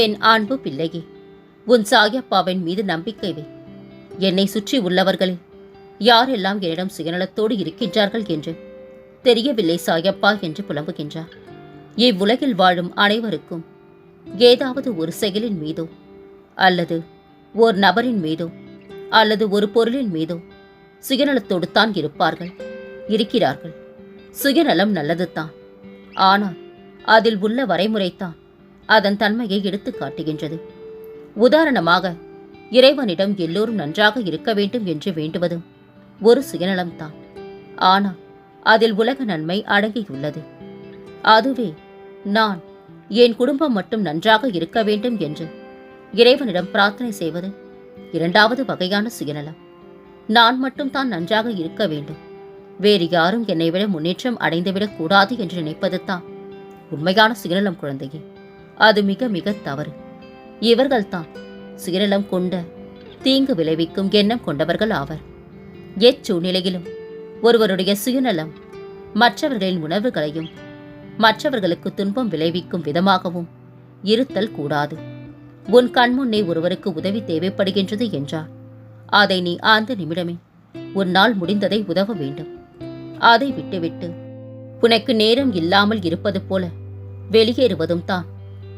என் அன்பு பிள்ளையே? உன் சாயப்பாவின் மீது நம்பிக்கை வை. என்னை சுற்றி உள்ளவர்களே யாரெல்லாம் என்னிடம் சுயநலத்தோடு இருக்கின்றார்கள் என்று? தெரியவில்லை சாயப்பா என்று புலம்புகின்றார். இவ்வுலகில் வாழும் அனைவருக்கும் ஏதாவது ஒரு செயலின் மீதோ அல்லது ஒரு நபரின் மீதோ அல்லது ஒரு பொருளின் மீதோ சுயநலத்தோடு தான் இருப்பார்கள் இருக்கிறார்கள். சுயநலம் நல்லதுதான். ஆனால் அதில் உள்ள வரைமுறைத்தான் அதன் தன்மையை எடுத்துக் காட்டுகின்றது. உதாரணமாக இறைவனிடம் எல்லோரும் நன்றாக இருக்க வேண்டும் என்று வேண்டுவது ஒரு சுயநலம்தான். ஆனால் அதில் உலக நன்மை அடங்கியுள்ளது. அதுவே நான் என் குடும்பம் மட்டும் நன்றாக இருக்க வேண்டும் என்று இறைவனிடம் பிரார்த்தனை செய்வது இரண்டாவது வகையான சுயநலம். நான் மட்டும் தான் நன்றாக இருக்க வேண்டும். வேறு யாரும் என்னை விட முன்னேற்றம் அடைந்துவிடக் கூடாது என்று நினைப்பது தான் உண்மையான சுயநலம் குழந்தையே. அது மிக மிக தவறு. இவர்கள்தான் சுயநலம் கொண்ட தீங்கு விளைவிக்கும் எண்ணம் கொண்டவர்கள் ஆவர். எச்சூழ்நிலையிலும் ஒருவருடைய சுயநலம் மற்றவர்களின் உணர்வுகளையும் மற்றவர்களுக்கு துன்பம் விளைவிக்கும் விதமாகவும் இருத்தல் கூடாது. உன் கண்முன்னே ஒருவருக்கு உதவி தேவைப்படுகின்றது என்றார். அதை நீ அந்த நிமிடமே உன்னால் முடிந்ததை உதவ வேண்டும். அதை விட்டுவிட்டு உனக்கு நேரம் இல்லாமல் இருப்பது போல வெளியேறுவதும் தான்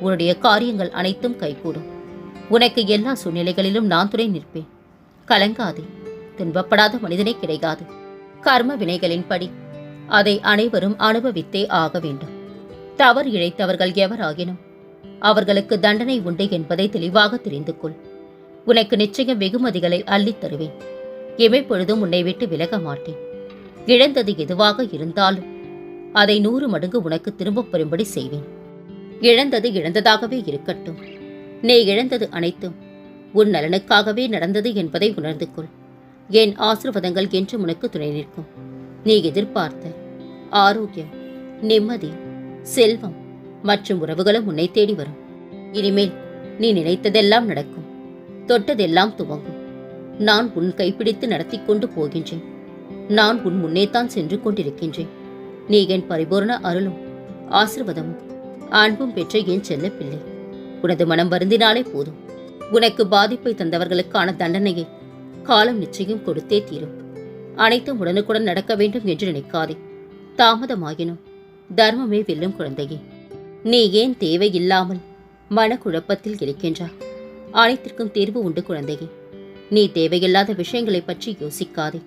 உன்னுடைய காரியங்கள் அனைத்தும் கைகூடும். உனக்கு எல்லா சூழ்நிலைகளிலும் நான் துணை நிற்பேன். கலங்காதே துன்பப்படாத மனிதனே கிடைக்காது கர்ம வினைகளின்படி அதை அனைவரும் அனுபவித்தே ஆக வேண்டும். தவறு இழைத்தவர்கள் எவராகினும் அவர்களுக்கு தண்டனை உண்டு என்பதை தெளிவாக தெரிந்து கொள். உனக்கு நிச்சயம் வெகுமதிகளை அள்ளித் தருவேன். எமைப்பொழுதும் உன்னை விட்டு விலக மாட்டேன். இழந்தது எதுவாக இருந்தாலும் அதை நூறு மடங்கு உனக்கு திரும்பப் பெறும்படி செய்வேன். இழந்தது இழந்ததாகவே இருக்கட்டும். நீ இழந்தது அனைத்தும் உன் நலனுக்காகவே நடந்தது என்பதை உணர்ந்து கொள். என் ஆசிர்வாதங்கள் என்று உனக்கு துணை நிற்கும். நீ எதிர்பார்த்த ஆரோக்கியம் நிம்மதி செல்வம் மற்றும் உறவுகளும் உன்னை தேடி வரும். இனிமேல் நீ நினைத்ததெல்லாம் நடக்கும். தொட்டதெல்லாம் துவங்கும். நான் உன் கைப்பிடித்து நடத்தி கொண்டு போகின்றேன். நான் உன் முன்னேத்தான் சென்று கொண்டிருக்கின்றேன். நீ என் பரிபூர்ண அருளும் ஆசிர்வாதமும் அன்பும் பெற்ற என் செல்ல பிள்ளை உனது மனம் வருந்தினாலே போதும். உனக்கு பாதிப்பை தந்தவர்களுக்கான தண்டனையை காலம் நிச்சயம் கொடுத்தே தீரும். அனைத்தும் உடனுக்குடன் நடக்க வேண்டும் என்று நினைக்காதே. தாமதமாகினும் தர்மமே வெல்லும் குழந்தையே. நீ ஏன் தேவையில்லாமல் மனக்குழப்பத்தில் இருக்கின்றாய்? அனைத்திற்கும் தீர்வு உண்டு குழந்தையே. நீ தேவையில்லாத விஷயங்களை பற்றி யோசிக்காதே.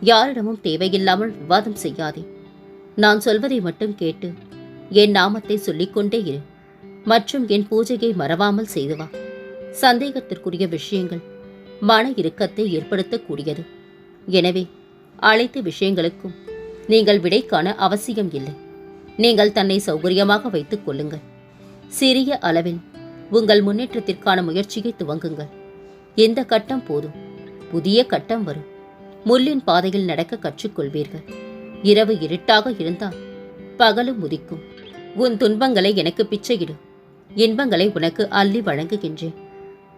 யாரிடமும் தேவையில்லாமல் விவாதம் செய்யாதே. நான் சொல்வதை மட்டும் கேட்டு என் நாமத்தை சொல்லிக்கொண்டே இரு. மற்றும் என் பூஜையை மறவாமல் செய்து வா. சந்தேகத்திற்குரிய விஷயங்கள் மன இறுக்கத்தை ஏற்படுத்தக்கூடியது. எனவே அனைத்து விஷயங்களுக்கும் நீங்கள் விடை காண அவசியம் இல்லை. நீங்கள் தன்னை சௌகரியமாக வைத்துக் கொள்ளுங்கள். சிறிய அளவில் உங்கள் முன்னேற்றத்திற்கான முயற்சியை துவங்குங்கள். இந்த கட்டம் போதும். புதிய கட்டம் வரும். முள்ளின் பாதையில் நடக்க கற்றுக்கொள்வீர்கள். இரவு இருட்டாக இருந்தால் பகலும் உதிக்கும். உன் துன்பங்களை எனக்கு பிச்சையிடு. இன்பங்களை உனக்கு அள்ளி வழங்குகின்றேன்.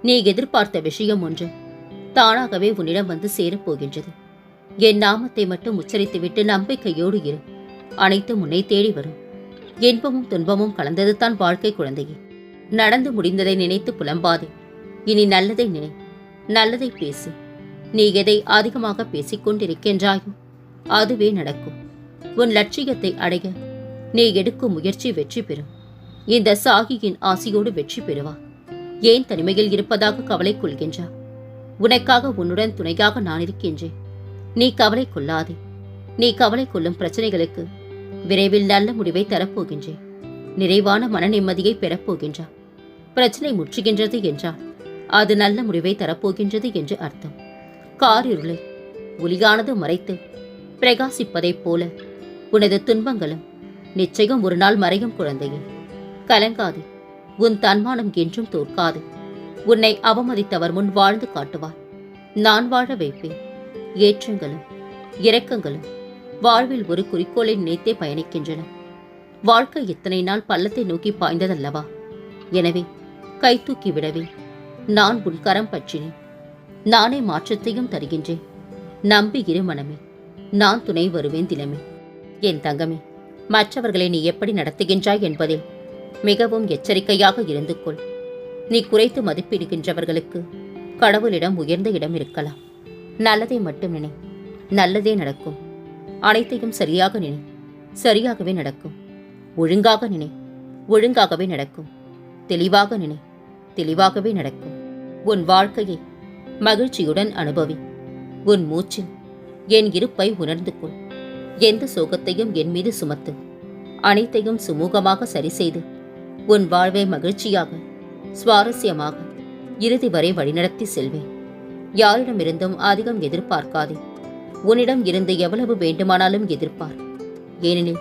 நீ எதிர்பார்த்த விஷயம் ஒன்று தானாகவே உன்னிடம் வந்து சேரப்போகின்றது. என் நாமத்தை மட்டும் உச்சரித்துவிட்டு நம்பிக்கையோடு இரு. அனைத்தும் உன்னை தேடி வரும். இன்பமும் துன்பமும் கலந்தது தான் வாழ்க்கை குழந்தையே. நடந்து முடிந்ததை நினைத்து புலம்பாதே. இனி நல்லதை நினை நல்லதை பேசு. நீ எதை அதிகமாக பேசிக் கொண்டிருக்கின்றாயோ அதுவே நடக்கும். உன் லட்சியத்தை அடைய நீ எடுக்கும் முயற்சி வெற்றி பெறும். இந்த சாகியின் ஆசியோடு வெற்றி பெறுவா. ஏன் தனிமையில் இருப்பதாக கவலை கொள்கின்றா? உனக்காக உன்னுடன் துணையாக நான் இருக்கின்றேன். நீ கவலை கொள்ளாதே. நீ கவலை கொள்ளும் பிரச்சனைகளுக்கு விரைவில் நல்ல முடிவை தரப்போகின்றேன். நிறைவான மன நிம்மதியை பெறப்போகின்றா. பிரச்சனை முற்றுகின்றது என்றால் அது நல்ல முடிவை தரப்போகின்றது என்று அர்த்தம். காரிருளை ஒளியானது மறைத்து பிரகாசிப்பதைப் போல உனது துன்பங்களும் நிச்சயம் ஒரு நாள் மறையும் குழந்தையே. கலங்காது உன் தன்மானம் என்றும் தோற்காது. உன்னை அவமதித்தவர் முன் வாழ்ந்து காட்டுவார். நான் வாழ வைப்பேன். ஏற்றங்களும் இரக்கங்களும் வாழ்வில் ஒரு குறிக்கோளை நினைத்தே பயணிக்கின்றன. வாழ்க்கை இத்தனை நாள் பள்ளத்தை நோக்கி பாய்ந்ததல்லவா? எனவே கை தூக்கி விடவே நான் உன் கரம் பற்றினேன். நானே மாற்றத்தையும் தருகின்றேன். நம்பி இரு மனமே நான் துணை வருவேன் தினமே. என் தங்கமே மற்றவர்களை நீ எப்படி நடத்துகின்றாய் என்பதில் மிகவும் எச்சரிக்கையாக இருந்து கொள். நீ குறைத்து மதிப்பிடுகின்றவர்களுக்கு கடவுளிடம் உயர்ந்த இடம் இருக்கலாம். நல்லதை மட்டும் நினை. நல்லதே நடக்கும். அனைத்தையும் சரியாக நினை. சரியாகவே நடக்கும். ஒழுங்காக நினை. ஒழுங்காகவே நடக்கும். தெளிவாக நினை. தெளிவாகவே நடக்கும். உன் வாழ்க்கையை மகிழ்ச்சியுடன் அனுபவி. உன் மூச்சில் என் இருப்பை உணர்ந்து கொள். எந்த சோகத்தையும் என் மீது சுமத்து. அனைத்தையும் சுமூகமாக சரி செய்து உன் வாழ்வை மகிழ்ச்சியாக சுவாரஸ்யமாக இறுதி வரை வழிநடத்தி செல்வேன். யாரிடமிருந்தும் அதிகம் எதிர்பார்க்காதே. உன்னிடம் இருந்து எவ்வளவு வேண்டுமானாலும் எதிர்பார் ஏனெனில்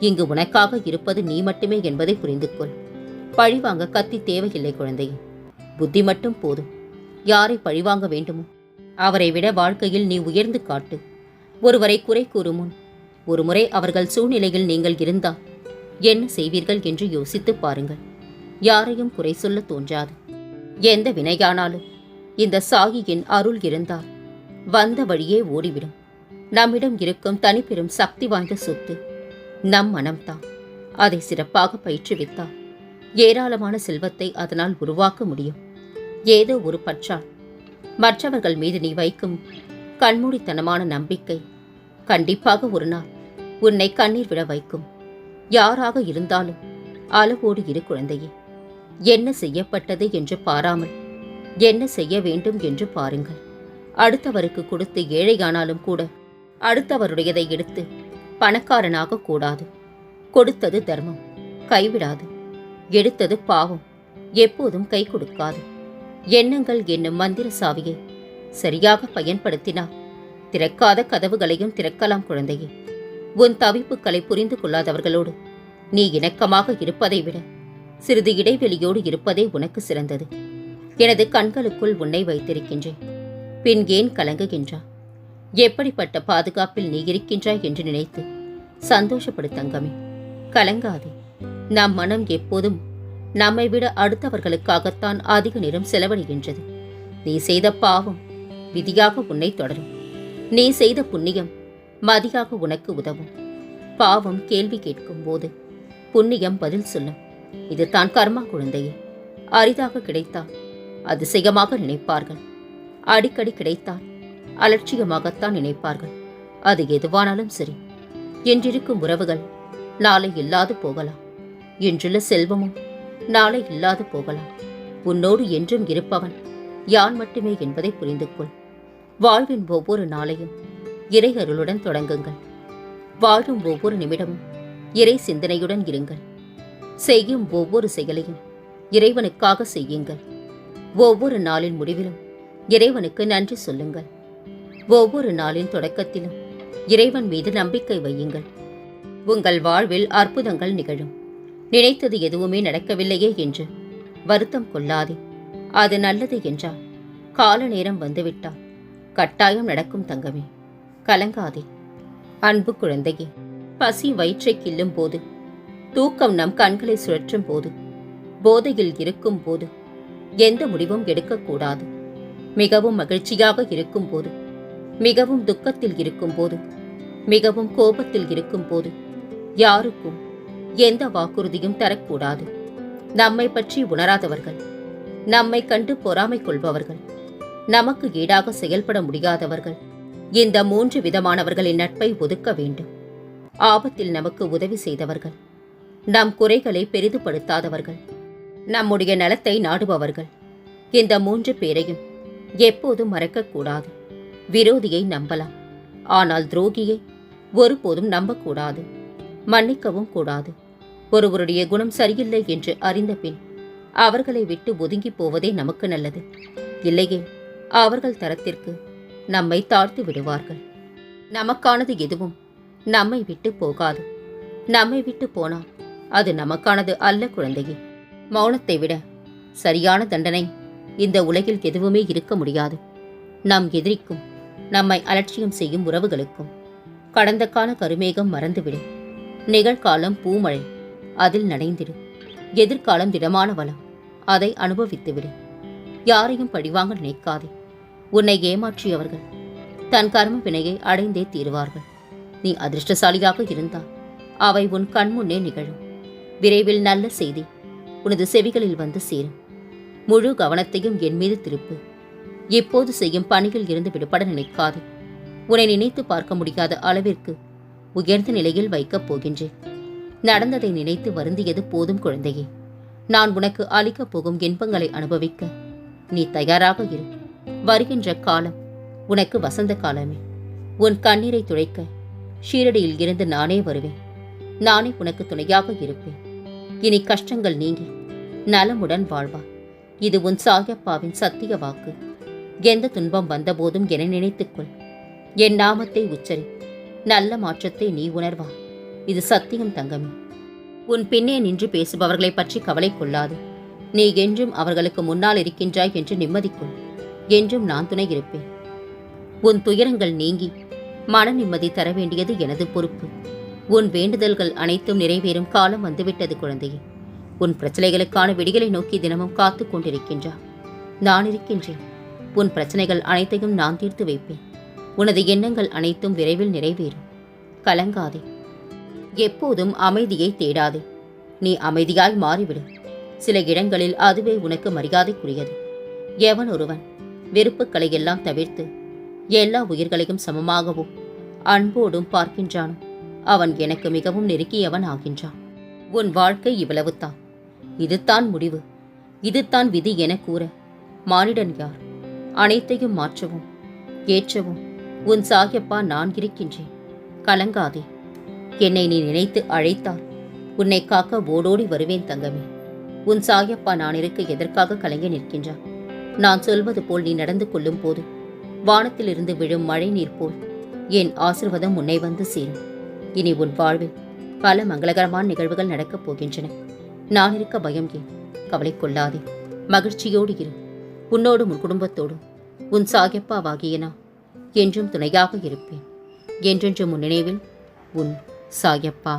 இங்கு உனக்காக இருப்பது நீ மட்டுமே என்பதை புரிந்து கொள் பழிவாங்க கத்தி தேவையில்லை குழந்தையே. புத்தி மட்டும் போதும். யாரை பழிவாங்க வேண்டுமோ அவரை விட வாழ்க்கையில் நீ உயர்ந்து காட்டு. ஒருவரை குறை கூறுமுன் ஒருமுறை அவர்கள் சூழ்நிலையில் நீங்கள் இருந்தால் என்ன செய்வீர்கள் என்று யோசித்து பாருங்கள். யாரையும் குறை சொல்ல தோன்றாது. எந்த வினையானாலும் இந்த சாகியின் அருள் இருந்தால் வந்த வழியே ஓடிவிடும். நம்மிடம் இருக்கும் தனிப்பெரும் சக்தி வாய்ந்த சொத்து நம் மனம்தான். அதை சிறப்பாக பயிற்றுவித்தால் ஏராளமான செல்வத்தை அதனால் உருவாக்க முடியும். ஏதோ ஒரு பற்றால் மற்றவர்கள் மீது நீ வைக்கும் கண்மூடித்தனமான நம்பிக்கை கண்டிப்பாக ஒரு நாள் உன்னை கண்ணீர் விட வைக்கும். யாராக இருந்தாலும் அளவோடு இரு குழந்தையே. என்ன செய்யப்பட்டது என்று பாராமல் என்ன செய்ய வேண்டும் என்று பாருங்கள். அடுத்தவருக்கு கொடுத்து ஏழையானாலும் கூட அடுத்தவருடையதை எடுத்து பணக்காரனாக கூடாது. கொடுத்தது தர்மம் கைவிடாது. எடுத்தது பாவம் எப்போதும் கை கொடுக்காது. எண்ணங்கள் என்னும் மந்திர சாவியை சரியாக பயன்படுத்தினால் திறக்காத கதவுகளையும் திறக்கலாம் குழந்தையே. உன் தவிப்புகளை புரிந்து கொள்ளாதவர்களோடு. நீ இணக்கமாக இருப்பதை விட சிறிது இடைவெளியோடு இருப்பதே உனக்கு சிறந்தது. எனது கண்களுக்குள் உன்னை வைத்திருக்கின்றேன். பின் ஏன் கலங்குகின்றா? எப்படிப்பட்ட பாதுகாப்பில் நீ இருக்கின்றாய் என்று நினைத்து சந்தோஷப்படு தங்கமே. கலங்காதே. நம் மனம் எப்போதும் நம்மை விட அடுத்தவர்களுக்காகத்தான் அதிக நேரம் செலவழிகின்றது. நீ செய்த பாவம் விதியாக உன்னை தொடரும். நீ செய்த புண்ணியம் மதியாக உனக்கு உதவும். பாவம் கேள்வி கேட்கும் போது புண்ணியம் பதில் சொல்லும். இது தான் கர்மா குழந்தையே. அரிதாக கிடைத்தால் அதிசயமாக நினைப்பார்கள். அடிக்கடி கிடைத்தால் அலட்சியமாகத்தான் நினைப்பார்கள். அது எதுவானாலும் சரி. என்றிருக்கும் உறவுகள் நாளை இல்லாது போகலாம். என்றுள்ள செல்வமும் நாளை இல்லாது போகலாம். உன்னோடு என்றும் இருப்பவன் யான் மட்டுமே என்பதை புரிந்து கொள் வாழ்வின் ஒவ்வொரு நாளையும் இறை அருளுடன் தொடங்குங்கள். வாழும் ஒவ்வொரு நிமிடமும் இறை சிந்தனையுடன் இருங்கள். செய்யும் ஒவ்வொரு செயலையும் இறைவனுக்காக செய்யுங்கள். ஒவ்வொரு நாளின் முடிவிலும் இறைவனுக்கு நன்றி சொல்லுங்கள். ஒவ்வொரு நாளின் தொடக்கத்திலும் இறைவன் மீது நம்பிக்கை வையுங்கள். உங்கள் வாழ்வில் அற்புதங்கள் நிகழும். நினைத்தது எதுவுமே நடக்கவில்லையே என்று வருத்தம் கொள்ளாதே. அது நல்லது என்றால் கால நேரம் வந்துவிட்டால் கட்டாயம் நடக்கும் தங்கமே. கலங்காதே. அன்பு குழந்தையே பசி வயிற்றை கிள்ளும் போது தூக்கம் நம் கண்களை சுழற்றும் போது போதையில் இருக்கும் போது எந்த முடிவும் எடுக்கக்கூடாது. மிகவும் மகிழ்ச்சியாக இருக்கும் போது மிகவும் துக்கத்தில் இருக்கும் போது மிகவும் கோபத்தில் இருக்கும் போது யாருக்கும் எந்த வாக்குறுதியும் தரக்கூடாது. நம்மை பற்றி உணராதவர்கள் நம்மை கண்டு பொறாமை கொள்பவர்கள் நமக்கு ஈடாக செயல்பட முடியாதவர்கள் இந்த மூன்று விதமானவர்களின் நட்பை ஒதுக்க வேண்டும். ஆபத்தில் நமக்கு உதவி செய்தவர்கள். நம் குறைகளை பெரிதுபடுத்தாதவர்கள். நம்முடைய நலத்தை நாடுபவர்கள். இந்த மூன்று பேரையும் எப்போதும் மறக்கக்கூடாது. விரோதியை நம்பலாம். ஆனால் துரோகியை ஒருபோதும் நம்பக்கூடாது. மன்னிக்கவும் கூடாது. ஒருவருடைய குணம் சரியில்லை என்று அறிந்த பின் அவர்களை விட்டு ஒதுங்கி போவதே நமக்கு நல்லது. இல்லையே அவர்கள் தரத்திற்கு நம்மை தாழ்த்து விடுவார்கள். நமக்கானது எதுவும் நம்மை விட்டு போகாது. நம்மை விட்டு போனால் அது நமக்கானது அல்ல குழந்தையே. மௌனத்தை விட சரியான தண்டனை இந்த உலகில் எதுவுமே இருக்க முடியாது. நம் எதிரிக்கும் நம்மை அலட்சியம் செய்யும் உறவுகளுக்கும் கடந்த கால கருமேகம் மறந்துவிடும் நிகழ்காலம் பூமழை அதில் நனைந்திடு. எதிர்காலம் திடமான வளம் அதை அனுபவித்துவிடு. யாரையும் பழிவாங்க நினைக்காதே. உன்னை ஏமாற்றியவர்கள். தன் கர்ம வினையை அடைந்தே தீருவார்கள். நீ அதிர்ஷ்டசாலியாக இருந்தால் அவை உன் கண்முன்னே நிகழும். விரைவில் நல்ல செய்தி உனது செவிகளில் வந்து சேரும். முழு கவனத்தையும் என் மீது திருப்பு. எப்போது செய்யும் பணியில் இருந்து விடுபட நினைக்காது. உன்னை நினைத்து பார்க்க முடியாத அளவிற்கு உயர்ந்த நிலையில் வைக்கப் போகின்றேன். நடந்ததை நினைத்து வருந்தியது போதும் குழந்தையே. நான் உனக்கு அளிக்கப் போகும் இன்பங்களை அனுபவிக்க நீ தயாராக இரு. வருகின்ற காலம் உனக்கு வசந்த காலமே. உன் கண்ணீரை துடைக்க ஷீரடியில் இருந்து நானே வருவேன். நானே உனக்கு துணையாக இருப்பேன். இனி கஷ்டங்கள் நீங்கி நலமுடன் வாழ்வா. இது உன் சாயப்பாவின் சத்திய வாக்கு. எந்த துன்பம் வந்தபோதும் என நினைத்துக்கொள். என் நாமத்தை உச்சரி. நல்ல மாற்றத்தை நீ உணர்வா. இது சத்தியம் தங்கமே. உன் பின்னே நின்று பேசுபவர்களை பற்றி கவலை கொள்ளாது. நீ என்றும் அவர்களுக்கு முன்னால் இருக்கின்றாய் என்று நிம்மதிக்கொள். என்றும் நான் துணை இருப்பேன் உன் துயரங்கள் நீங்கி மன நிம்மதி தர வேண்டியது எனது பொறுப்பு. உன் வேண்டுதல்கள் அனைத்தும் நிறைவேறும் காலம் வந்துவிட்டது குழந்தையே. உன் பிரச்சனைகளுக்கான விடிகளை நோக்கி தினமும் காத்து கொண்டிருக்கின்றார் நான் இருக்கின்றேன். உன் பிரச்சனைகள் அனைத்தையும் நான் தீர்த்து வைப்பேன். உனது எண்ணங்கள் அனைத்தும் விரைவில் நிறைவேறும். கலங்காதே. எப்போதும் அமைதியை தேடாதே. நீ அமைதியாய் மாறிவிடு. சில இடங்களில் அதுவே உனக்கு மரியாதைக்குரியது. எவன் ஒருவன் வெறுப்புக்களை எல்லாம் தவிர்த்து எல்லா உயிர்களையும் சமமாகவும் அன்போடும் பார்க்கின்றான். அவன் எனக்கு மிகவும் நெருக்கியவன் ஆகின்றான். உன் வாழ்க்கை இவ்வளவுதான். இதுதான் முடிவு. இதுதான் விதி என கூற மானிடன் யார்? அனைத்தையும் மாற்றவும் ஏற்றவும் உன் சாகியப்பா நான் இருக்கின்றேன். கலங்காதே. என்னை நீ நினைத்து அழைத்தால் உன்னை காக்க ஓடோடி வருவேன் தங்கமே. உன் சாகியப்பா நான் இருக்க எதற்காக கலங்கி நிற்கின்றான்? நான் சொல்வது போல் நீ நடந்து கொள்ளும் போது வானத்திலிருந்து விழும் மழை நீர் போல் என் ஆசிர்வாதம் உன்னை வந்து சேரும். இனி உன் வாழ்வில் பல மங்களகரமான நிகழ்வுகள் நடக்கப் போகின்றன. நான் இருக்க பயம் ஏன்? கவலை கொள்ளாதே. மகிழ்ச்சியோடு இரு. உன்னோடும் உன் குடும்பத்தோடும். உன் சாயப்பாவாகிய நான் என்றும் துணையாக இருப்பேன். என்றென்றும் உன் நினைவில் உன் சாயப்பா